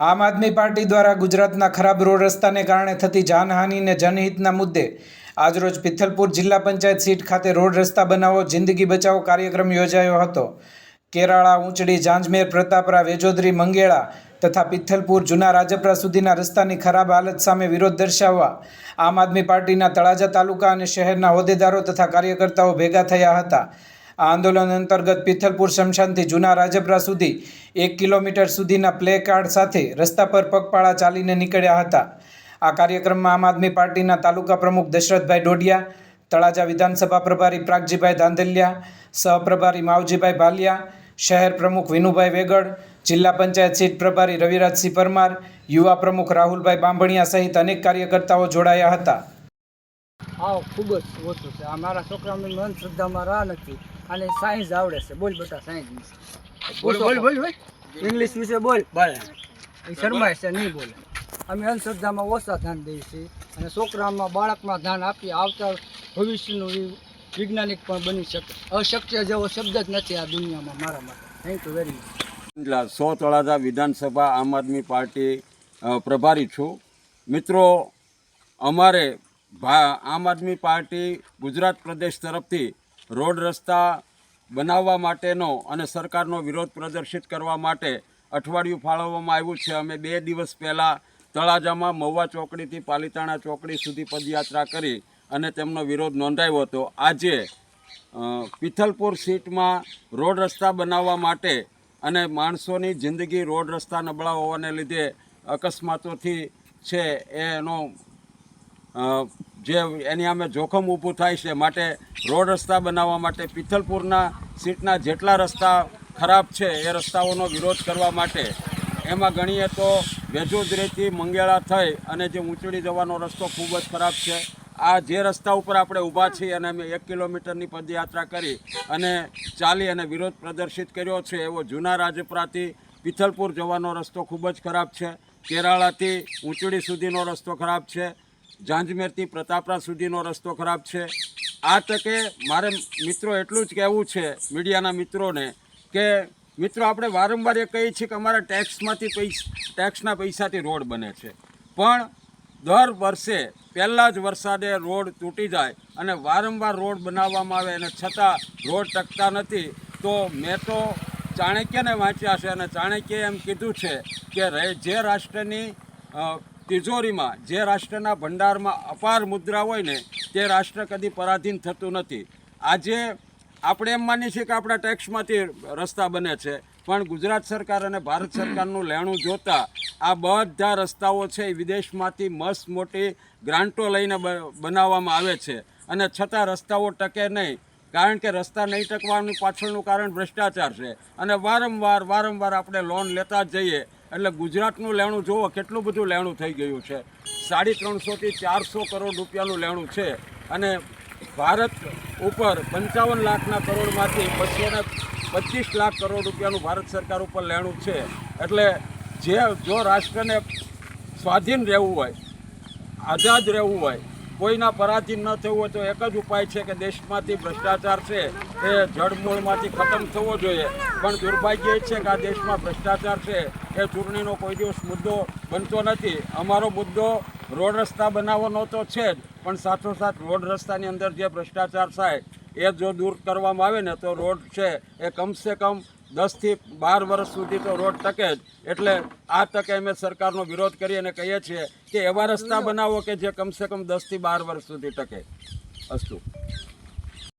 આમ આદમી પાર્ટી દ્વારા ગુજરાતના ખરાબ રોડ રસ્તાને કારણે થતી જાનહાનિને જનહિતના મુદ્દે આજરોજ પિથલપુર જિલ્લા પંચાયત સીટ ખાતે રોડ રસ્તા બનાવો, જિંદગી બચાવો કાર્યક્રમ યોજાયો હતો. કેરાળા, ઊંચડી જાંજમેર પ્રતાપરા, વેજોદરી, મંગેળા તથા પિથલપુર જૂના રાજપરા સુધીના રસ્તાની ખરાબ હાલત સામે વિરોધ દર્શાવવા આમ આદમી પાર્ટીના તળાજા તાલુકા અને શહેરના હોદ્દેદારો તથા કાર્યકર્તાઓ ભેગા થયા હતા. આ આંદોલન અંતર્ગત પિથલપુર શમશાનથી જૂના રાજપરા સુધી એક કિલોમીટર સુધીના પ્લે કાર્ડ સાથે રસ્તા પર પગપાળા ચાલીને નીકળ્યા હતા. આ કાર્યક્રમમાં આમ આદમી પાર્ટીના તાલુકા પ્રમુખ દશરથભાઈ ડોડિયા, તળાજા વિધાનસભા પ્રભારી પ્રાગજીભાઈ ધાંધલિયા, સહપ્રભારી માવજીભાઈ ભાલિયા, શહેર પ્રમુખ વિનુભાઈ વેગડ, જિલ્લા પંચાયત સીટ પ્રભારી રવિરાજસિંહ પરમાર, યુવા પ્રમુખ રાહુલભાઈ બાંભણિયા સહિત અનેક કાર્યકર્તાઓ જોડાયા હતા. હા ખૂબ જ ઓછું છે. આ મારા છોકરાનું મન શ્રદ્ધામાં રાહ નથી. અને સાયન્સ આવડે છે. બોલ બેટા સાયન્સ વિશે. બોલ બોલ બોલ બોલ. ઇંગ્લિશ વિશે બોલ. બોલ. એ શરમાય છે નહીં બોલે. અમે અંધશ્રદ્ધામાં ઓછા ધ્યાન દઈએ છીએ અને છોકરામાં બાળકમાં ધ્યાન આપી આવતા ભવિષ્યનું એ વૈજ્ઞાનિક પણ બની શકે. અશક્ય જેવો શબ્દ જ નથી આ દુનિયામાં મારા માટે. Thank you very much so Talaja વિધાનસભા આમ આદમી પાર્ટી પ્રભારી છું. મિત્રો અમારે ભા આમ આદમી પાર્ટી ગુજરાત પ્રદેશ તરફથી રોડ રસ્તા બનાવવા માટેનો અને સરકારનો વિરોધ પ્રદર્શિત કરવા માટે અઠવાડિયું ફાળવવામાં આવ્યું છે. અમે બે દિવસ પહેલાં તળાજામાં મહુવા ચોકડીથી પાલિતાણા ચોકડી સુધી પદયાત્રા કરી અને તેમનો વિરોધ નોંધાયો હતો. આજે પિથલપુર સીટમાં રોડ રસ્તા બનાવવા માટે અને માણસોની જિંદગી રોડ રસ્તા નબળા હોવાને લીધે અકસ્માતોથી છે એનો જે એની અમે જોખમ ઊભું થાય છે, માટે રોડ રસ્તા બનાવવા માટે, પિથલપુરના સીટના જેટલા રસ્તા ખરાબ છે, એ રસ્તાઓનો વિરોધ કરવા માટે. એમાં ગણીએ તો વેજોદરેથી મંગેળા થઈ અને જે ઊંચડી જવાનો રસ્તો ખૂબ જ ખરાબ છે. આ જે રસ્તા ઉપર આપણે ઊભા છીએ અને અમે એક કિલોમીટરની પદયાત્રા કરી અને ચાલી અને વિરોધ પ્રદર્શિત કર્યો છે, એવો જૂના રાજપરાથી પિથલપુર જવાનો રસ્તો ખૂબ જ ખરાબ છે. કેરાળાથી ઊંચડી સુધીનો રસ્તો ખરાબ છે. જાંજમેરથી પ્રતાપરા સુધીનો રસ્તો ખરાબ છે. આ તકે મારે મિત્રો એટલું જ કહેવું છે મીડિયાના મિત્રોને કે મિત્રો આપણે વારંવાર એ કહીએ છીએ કે અમારા ટેક્સમાંથી પૈસા, ટેક્સના પૈસાથી રોડ બને છે. પણ દર વર્ષે પહેલાં જ વરસાદે રોડ તૂટી જાય અને વારંવાર રોડ બનાવવામાં આવે અને છતાં રોડ ટકતા નથી, તો મેં તો ચાણક્યને વાંચ્યા છે અને ચાણક્યએ એમ કીધું છે કે જે રાષ્ટ્રની તિજોરીમાં જે રાષ્ટ્રના ભંડારમાં અપાર મુદ્રા હોય ને, તે રાષ્ટ્ર કદી પરાધીન થતું નથી. આજે આપણે એમ માનીએ છીએ કે આપણા ટેક્સમાંથી રસ્તા બને છે, પણ ગુજરાત સરકાર અને ભારત સરકારનું લેણું જોતા આ બધા રસ્તાઓ છે એ વિદેશમાંથી મસ્ત મોટી ગ્રાન્ટો લઈને બનાવવામાં આવે છે. અને છતાં રસ્તાઓ ટકે નહીં કારણ કે રસ્તા નહીં ટકવાનું પાછળનું કારણ ભ્રષ્ટાચાર છે. અને વારંવાર વારંવાર આપણે લોન લેતા જઈએ. એટલે ગુજરાતનું લેણું જુઓ, કેટલું બધું લેણું થઈ ગયું છે. સાડી ત્રણસોથી ચારસો કરોડ રૂપિયાનું લેણું છે. અને ભારત ઉપર પંચાવન લાખના કરોડમાંથી બસો ને પચીસ લાખ કરોડ રૂપિયાનું ભારત સરકાર ઉપર લેણું છે. એટલે જે, જો રાષ્ટ્રને સ્વાધીન રહેવું હોય, આઝાદ રહેવું હોય કોઈના પરાધીન ન થવું હોય તો એક જ ઉપાય છે કે દેશમાંથી ભ્રષ્ટાચાર છે એ જળમૂળમાંથી ખતમ થવો જોઈએ. પણ દુર્ભાગ્ય એ છે કે આ દેશમાં ભ્રષ્ટાચાર છે, એ ચૂંટણીનો કોઈ દિવસ મુદ્દો બનતો નથી. અમારો મુદ્દો રોડ રસ્તા બનાવવાનો તો છે જ, પણ સાથોસાથ રોડ રસ્તાની અંદર જે ભ્રષ્ટાચાર થાય, એ જો દૂર કરવામાં આવે ને તો રોડ છે એ કમસે કમ દસથી બાર વર્ષ સુધી તો રોડ ટકે જ. એટલે આ તકે અમે સરકારનો વિરોધ કરી અને કહીએ છીએ કે એવા રસ્તા બનાવો કે જે કમસે કમ દસથી બાર વર્ષ સુધી ટકે. અસ્તુ.